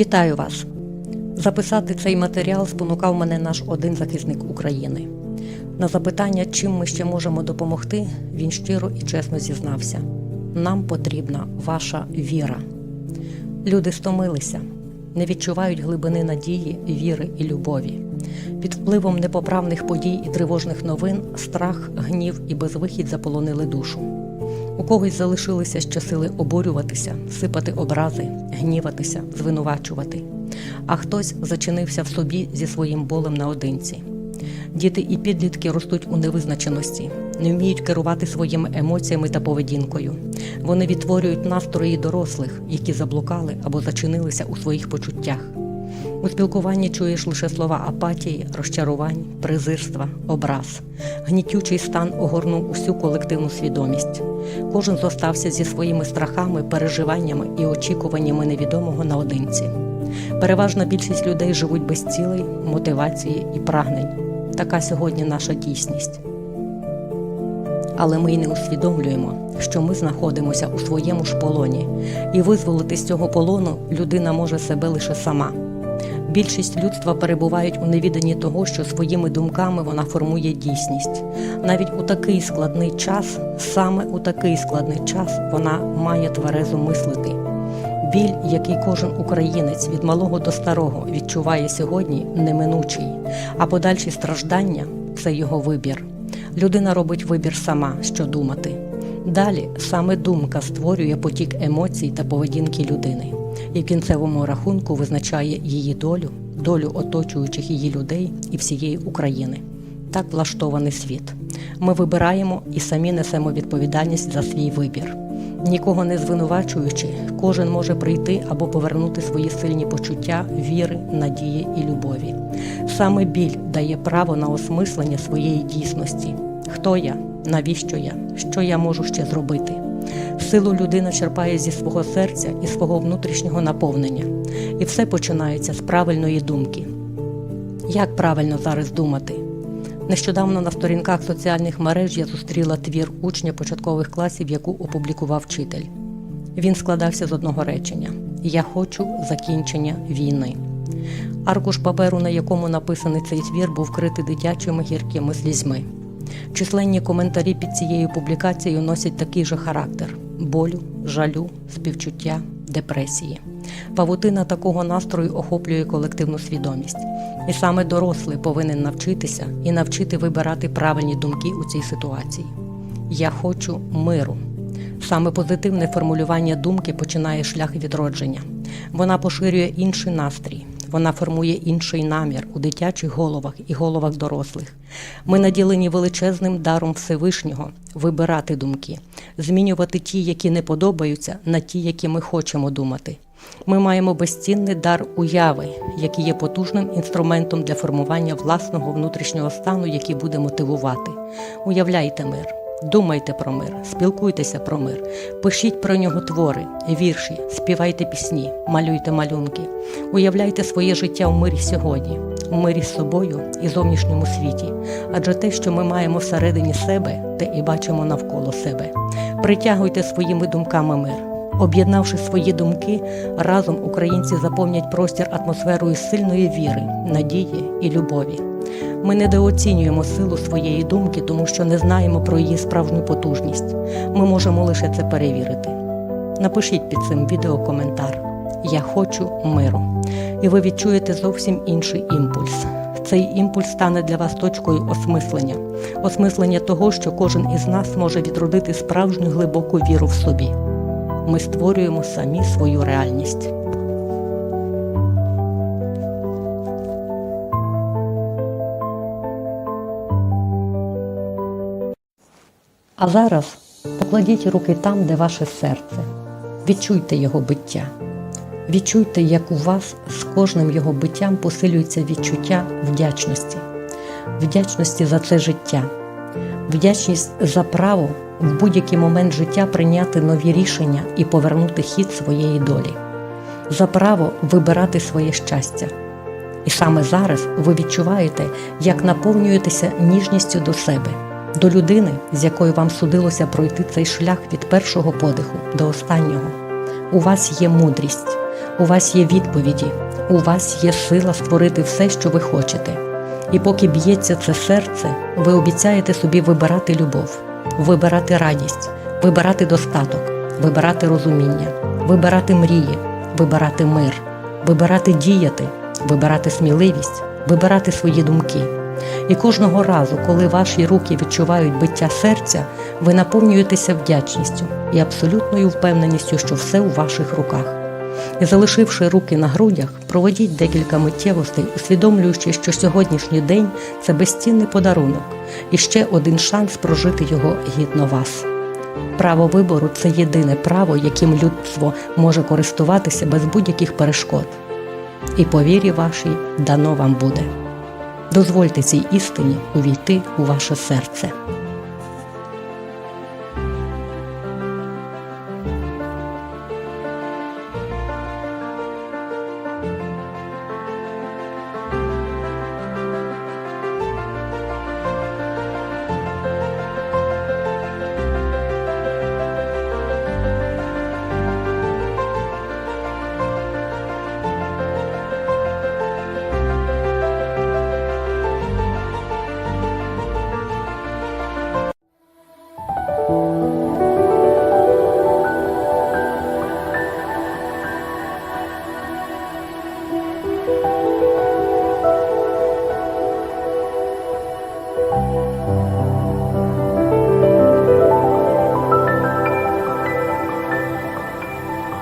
Вітаю вас! Записати цей матеріал спонукав мене наш один захисник України. На запитання, чим ми ще можемо допомогти, він щиро і чесно зізнався: нам потрібна ваша віра. Люди стомилися, не відчувають глибини надії, віри і любові. Під впливом непоправних подій і тривожних новин страх, гнів і безвихідь заполонили душу. У когось залишилися ще сили обурюватися, сипати образи, гніватися, звинувачувати, а хтось зачинився в собі зі своїм болем наодинці. Діти і підлітки ростуть у невизначеності, не вміють керувати своїми емоціями та поведінкою. Вони відтворюють настрої дорослих, які заблукали або зачинилися у своїх почуттях. У спілкуванні чуєш лише слова апатії, розчарувань, презирства, образ. Гнітючий стан огорнув усю колективну свідомість. Кожен зостався зі своїми страхами, переживаннями і очікуваннями невідомого наодинці. Переважна більшість людей живуть без цілей, мотивації і прагнень. Така сьогодні наша дійсність. Але ми й не усвідомлюємо, що ми знаходимося у своєму ж полоні, і визволити з цього полону людина може себе лише сама. Більшість людства перебувають у невіданні того, що своїми думками вона формує дійсність. Навіть у такий складний час, саме у такий складний час, вона має тверезо мислити. Біль, який кожен українець від малого до старого відчуває сьогодні, неминучий, а подальші страждання це його вибір. Людина робить вибір сама, що думати. Далі саме думка створює потік емоцій та поведінки людини, і в кінцевому рахунку визначає її долю, долю оточуючих її людей і всієї України. Так влаштований світ. Ми вибираємо і самі несемо відповідальність за свій вибір. Нікого не звинувачуючи, кожен може прийти або повернути свої сильні почуття віри, надії і любові. Саме біль дає право на осмислення своєї дійсності. Хто я? Навіщо я? Що я можу ще зробити? Силу людина черпає зі свого серця і свого внутрішнього наповнення. І все починається з правильної думки. Як правильно зараз думати? Нещодавно на сторінках соціальних мереж я зустріла твір учня початкових класів, яку опублікував вчитель. Він складався з одного речення: Я хочу закінчення війни. Аркуш паперу, на якому написаний цей твір, був вкритий дитячими гіркими слізьми. Численні коментарі під цією публікацією носять такий же характер: болю, жалю, співчуття, депресії. Павутина такого настрою охоплює колективну свідомість, і саме дорослий повинен навчитися і навчити вибирати правильні думки у цій ситуації. Я хочу миру. Саме позитивне формулювання думки починає шлях відродження. Вона поширює інший настрій, вона формує інший намір у дитячих головах і головах дорослих. Ми наділені величезним даром Всевишнього вибирати думки, змінювати ті, які не подобаються, на ті, які ми хочемо думати. Ми маємо безцінний дар уяви, який є потужним інструментом для формування власного внутрішнього стану, який буде мотивувати. Уявляйте мир. Думайте про мир, спілкуйтеся про мир, пишіть про нього твори, вірші, співайте пісні, малюйте малюнки, уявляйте своє життя в мирі сьогодні, у мирі з собою і зовнішньому світі, адже те, що ми маємо всередині себе, те і бачимо навколо себе. Притягуйте своїми думками мир. Об'єднавши свої думки, разом українці заповнять простір атмосферою сильної віри, надії і любові. Ми недооцінюємо силу своєї думки, тому що не знаємо про її справжню потужність. Ми можемо лише це перевірити. Напишіть під цим відео коментар Я хочу миру. І ви відчуєте зовсім інший імпульс. Цей імпульс стане для вас точкою осмислення, осмислення того, що кожен із нас може відродити справжню глибоку віру в собі. Ми створюємо самі свою реальність. А зараз покладіть руки там, де ваше серце. Відчуйте його биття. Відчуйте, як у вас з кожним його биттям посилюється відчуття вдячності, вдячності за це життя, вдячність за право в будь-який момент життя прийняти нові рішення і повернути хід своєї долі, за право вибирати своє щастя. І саме зараз ви відчуваєте, як наповнюєтеся ніжністю до себе, до людини, з якою вам судилося пройти цей шлях від першого подиху до останнього. У вас є мудрість, У вас є відповіді, у вас є сила створити все, що ви хочете. І поки б'ється це серце, ви обіцяєте собі вибирати любов, вибирати радість, вибирати достаток, вибирати розуміння, вибирати мрії, вибирати мир, вибирати діяти, вибирати сміливість, вибирати свої думки. І кожного разу, коли ваші руки відчувають биття серця, ви наповнюєтеся вдячністю і абсолютною впевненістю, що все у ваших руках. І залишивши руки на грудях, проведіть декілька миттєвостей, усвідомлюючи, що сьогоднішній день це безцінний подарунок і ще один шанс прожити його гідно вас. Право вибору це єдине право, яким людство може користуватися без будь-яких перешкод. І по вірі вашій дано вам буде. Дозвольте цій істині увійти у ваше серце.